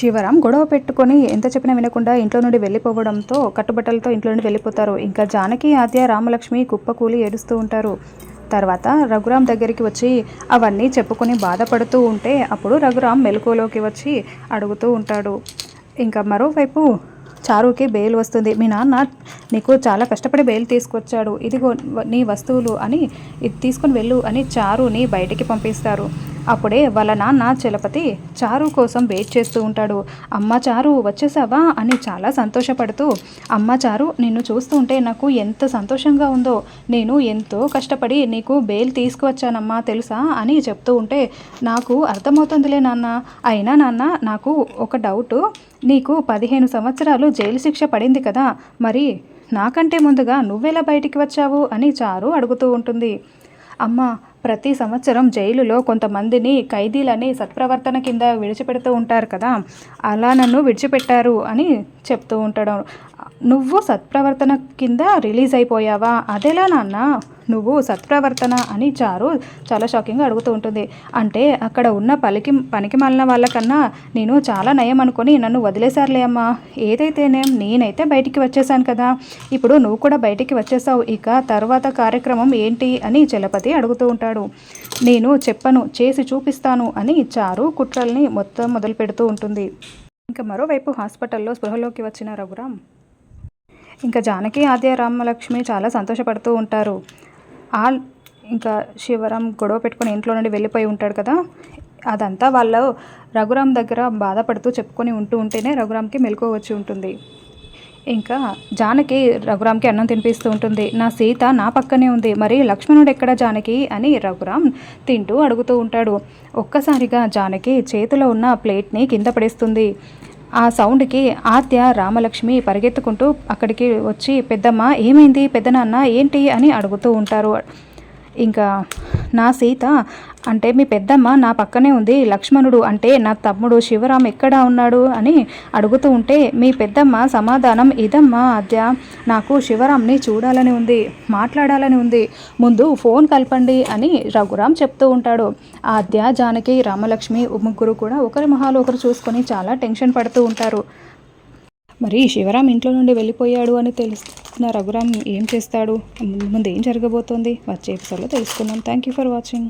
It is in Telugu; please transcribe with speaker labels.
Speaker 1: శివరాం గొడవ పెట్టుకొని ఎంత చెప్పినా వినకుండా ఇంట్లో నుండి వెళ్ళిపోవడంతో కట్టుబట్టలతో ఇంట్లో నుండి వెళ్ళిపోతారు. ఇంకా జానకి ఆద్య రామలక్ష్మి కుప్పకూలి ఏడుస్తూ ఉంటారు. తర్వాత రఘురామ్ దగ్గరికి వచ్చి అవన్నీ చెప్పుకొని బాధపడుతూ ఉంటే అప్పుడు రఘురామ్ మెలకువలోకి వచ్చి అడుగుతూ ఉంటాడు. ఇంకా మరోవైపు చారుకి బెయిల్ వస్తుంది. మీ నాన్న నీకు చాలా కష్టపడి బెయిల్ తీసుకొచ్చాడు. ఇదిగో నీ వస్తువులు అని ఇది తీసుకుని వెళ్ళు అని చారుని బయటికి పంపిస్తారు. అప్పుడే వాళ్ళ నాన్న చలపతి చారు కోసం వెయిట్ చేస్తూ ఉంటాడు. అమ్మ చారు వచ్చేసావా? అని చాలా సంతోషపడుతూ అమ్మ చారు నిన్ను చూస్తుంటే నాకు ఎంత సంతోషంగా ఉందో నేను ఎంతో కష్టపడి నీకు బెయిల్ తీసుకువచ్చానమ్మా తెలుసా? అని చెప్తూ ఉంటే నాకు అర్థమవుతుందిలే నాన్న. అయినా నాన్న నాకు ఒక డౌటు. నీకు పదిహేను సంవత్సరాలు జైలు శిక్ష పడింది కదా మరి నాకంటే ముందుగా నువ్వెలా బయటికి వచ్చావు? అని చారు అడుగుతూ ఉంటుంది. అమ్మ ప్రతి సంవత్సరం జైలులో కొంతమందిని ఖైదీలని సత్ప్రవర్తన కింద విడిచిపెడుతూ ఉంటారు కదా. అలా నన్ను విడిచిపెట్టారు అని చెప్తూ ఉంటాడు. నువ్వు సత్ప్రవర్తన కింద రిలీజ్ అయిపోయావా? అదెలా నాన్న? నువ్వు సత్ప్రవర్తన అని చారు చాలా షాకింగ్గా అడుగుతూ ఉంటుంది. అంటే అక్కడ ఉన్న పలికి పనికి మాలిన వాళ్ళకన్నా నేను చాలా నయం అనుకొని నన్ను వదిలేశారులే అమ్మా. ఏదైతేనే నేనైతే బయటికి వచ్చేసాను కదా. ఇప్పుడు నువ్వు కూడా బయటికి వచ్చేసావు ఇక తర్వాత కార్యక్రమం ఏంటి అని చలపతి అడుగుతూ ఉంటాడు. నేను చెప్పను చేసి చూపిస్తాను అని చారు కుట్రల్ని మొత్తం మొదలు పెడుతూ ఉంటుంది. ఇంకా మరోవైపు హాస్పిటల్లో స్పృహలోకి వచ్చిన రఘురామ్. ఇంకా జానకి ఆద్య రామలక్ష్మి చాలా సంతోషపడుతూ ఉంటారు. ఆల్ ఇంకా శివరాం గొడవ పెట్టుకొని ఇంట్లో నుండి వెళ్ళిపోయి ఉంటాడు కదా. అదంతా వాళ్ళు రఘురామ్ దగ్గర బాధపడుతూ చెప్పుకొని ఉంటూ ఉంటేనే రఘురామ్కి మెలకు వచ్చి ఉంటుంది. ఇంకా జానకి రఘురామ్కి అన్నం తినిపిస్తూ ఉంటుంది. నా సీత నా పక్కనే ఉంది. మరి లక్ష్మణుడు ఎక్కడ జానకి అని రఘురామ్ తింటూ అడుగుతూ ఉంటాడు. ఒక్కసారిగా జానకి చేతిలో ఉన్న ప్లేట్ని కింద పడేస్తుంది. ఆ సౌండ్కి ఆద్య రామలక్ష్మి పరిగెత్తుకుంటూ అక్కడికి వచ్చి పెద్దమ్మ ఏమైంది? పెద్దనాన్న ఏంటి? అని అడుగుతూ ఉంటారు. ఇంకా నా సీత అంటే మీ పెద్దమ్మ నా పక్కనే ఉంది లక్ష్మణుడు అంటే నా తమ్ముడు శివరాం ఎక్కడ ఉన్నాడు అని అడుగుతూ ఉంటే మీ పెద్దమ్మ సమాధానం ఇదమ్మా అద్య నాకు శివరాంని చూడాలని ఉంది మాట్లాడాలని ఉంది ముందు ఫోన్ కలపండి అని రఘురాం చెప్తూ ఉంటాడు. ఆద్య జానకి రామలక్ష్మి ముగ్గురు కూడా ఒకరి మొహాలు ఒకరు చూసుకొని చాలా టెన్షన్ పడుతూ ఉంటారు. మరి శివరాం ఇంట్లో నుండి వెళ్ళిపోయాడు అని తెలుసుకున్న రఘురాం ఏం చేస్తాడు? ముందు ఏం జరగబోతోంది? వచ్చే ఎపిసోడ్లో తెలుసుకుందాం. Thank you for watching